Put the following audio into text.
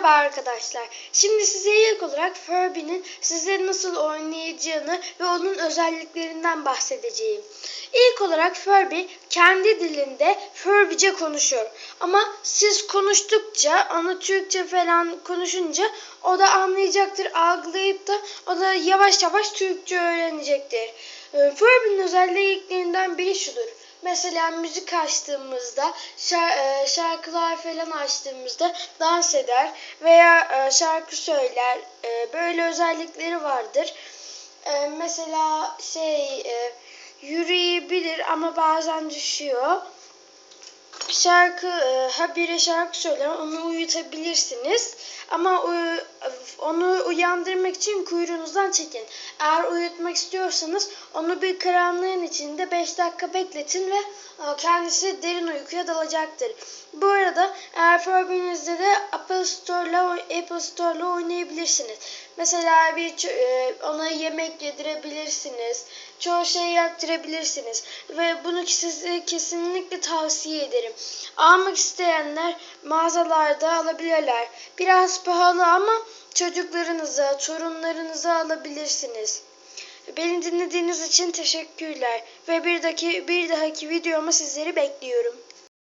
Merhaba arkadaşlar. Şimdi size ilk olarak Furby'nin size nasıl oynayacağını ve onun özelliklerinden bahsedeceğim. İlk olarak Furby kendi dilinde Furbyce konuşuyor. Ama siz konuştukça, onu Türkçe falan konuşunca o da anlayacaktır, algılayıp da o da yavaş yavaş Türkçe öğrenecektir. Ee, Furby'nin özelliklerinden biri şudur. Mesela müzik açtığımızda, e, şarkılar falan açtığımızda dans eder veya e, şarkı söyler. E, Böyle özellikleri vardır. Mesela şey yürüyebilir ama bazen düşüyor. Şarkı, e, habire şarkı söyler, onu uyutabilirsiniz. Ama onu uyandırmak için kuyruğunuzdan çekin. Eğer uyutmak istiyorsanız onu bir karanlığın içinde 5 dakika bekletin ve e, kendisi derin uykuya dalacaktır. Bu arada eğer Furby'nizde de Apple Store'la Apple Store'la oynayabilirsiniz. Mesela bir e, ona yemek yedirebilirsiniz. Çoğu şey yaptırabilirsiniz. Ve bunu size kesinlikle tavsiye ederim. Almak isteyenler mağazalarda alabilirler. Biraz pahalı ama çocuklarınıza, torunlarınıza alabilirsiniz. Beni dinlediğiniz için teşekkürler ve bir dahaki bir dahaki videoma sizleri bekliyorum.